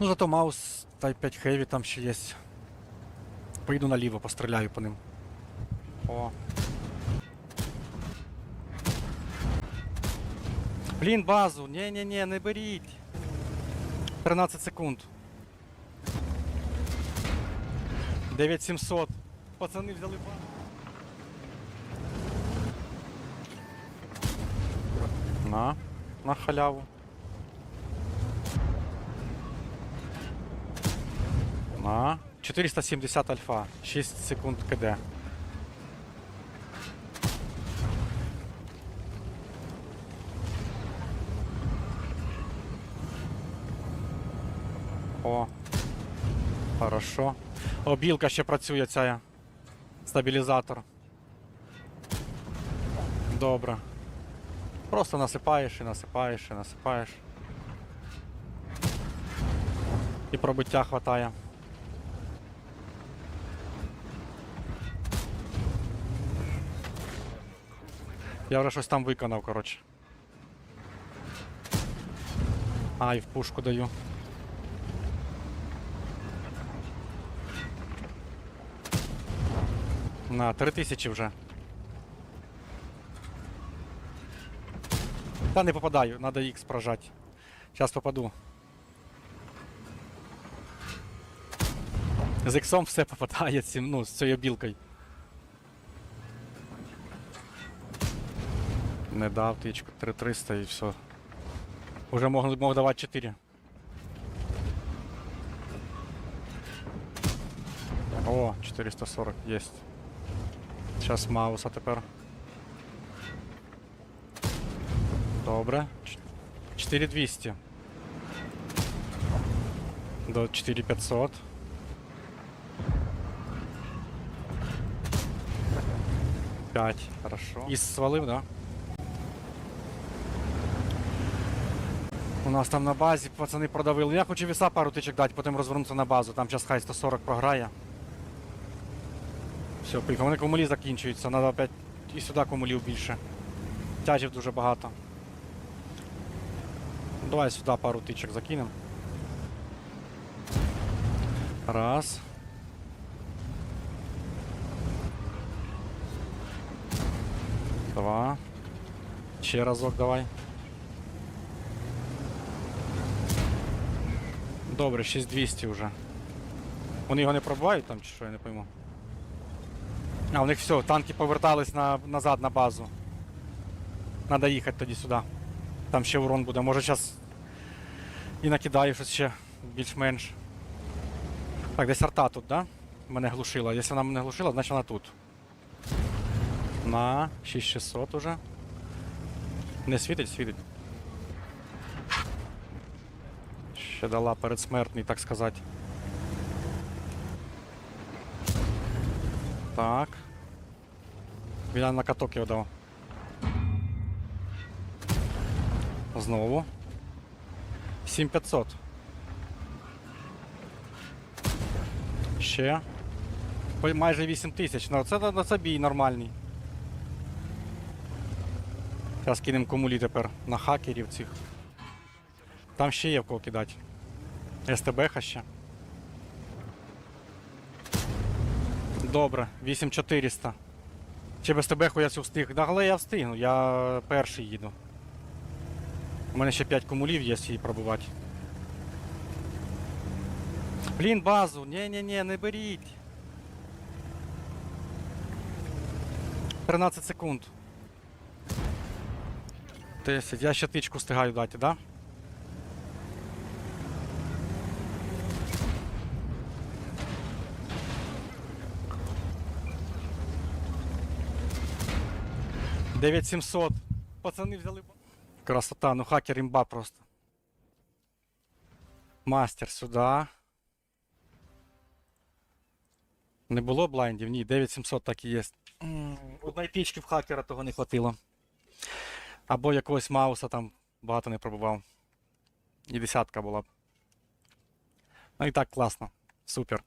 Ну зато маус Type 5 Heavy там ще є. Поїду наліво, постріляю по ним. О. Блін, базу! Ні-ні-ні, не беріть. 13 секунд. 9700. Пацани взяли базу. На, на халяву. На. 470 альфа. 6 секунд КД. О. Хорошо. О, білка ще працює ця. Стабілізатор. Добре. Просто насипаєш і насипаєш і насипаєш. І пробиття хватає. Я вже щось там виконав, коротше. А, і в пушку даю. На, 3000 вже. Та не попадаю, надо X прожать. Сейчас попаду. З іксом все попадає ну, з цією білкою. Не дав тичку 3300 і все. Уже мог, мог давати 4. О, 440 есть. Сейчас Мауса тепер. Добре. 4200. До 4500. Пять. Хорошо. І свалив, да? У нас там на базі пацани продавили. Я хочу віса пару тичок дати, потім розвернутися на базу. Там зараз хай 140 програє. Все, поїхав. Вони комулі закінчуються, треба опять і сюди комулів більше. Тяжів дуже багато. Давай сюди пару тичок закинемо. Раз. Два. Ще разок давай. Добре, 6200 вже. Вони його не пробивають там чи що, я не пойму. А, у них все, танки повертались на, назад на базу. Надо їхати тоді сюди. Там ще урон буде. Може зараз і накидаю щось ще більш-менш. Так, десь арта тут, да? Мене глушила. Якщо вона мене глушила, значить вона тут. На 6600 уже. Не світить, світить. Ще дала передсмертний, так сказати. Так. Він на каток його дав. Знову. 7500. Ще. Майже 8000. Ну це, це бій нормальний. Зараз кинемо комулі тепер на хакерів цих. Там ще є в кого кидати. СТБ ще. Добре, 8400. Чи без ТБ я цю встиг? Да, але я встигну, я перший їду. У мене ще 5 комулів є її пробувати. Блін, базу! Ні-ні-ні, не беріть. 13 секунд. 10. Я ще тичку встигаю дати, да? Дев'ять сімсот. Пацани взяли. Красота, ну хакер імба просто. Мастер сюди. Не було блайндів? Ні, 9700 так і є. Одної тички в хакера того не хватило. Або якогось мауса там багато не пробував. І десятка була б. Ну і так класно. Супер.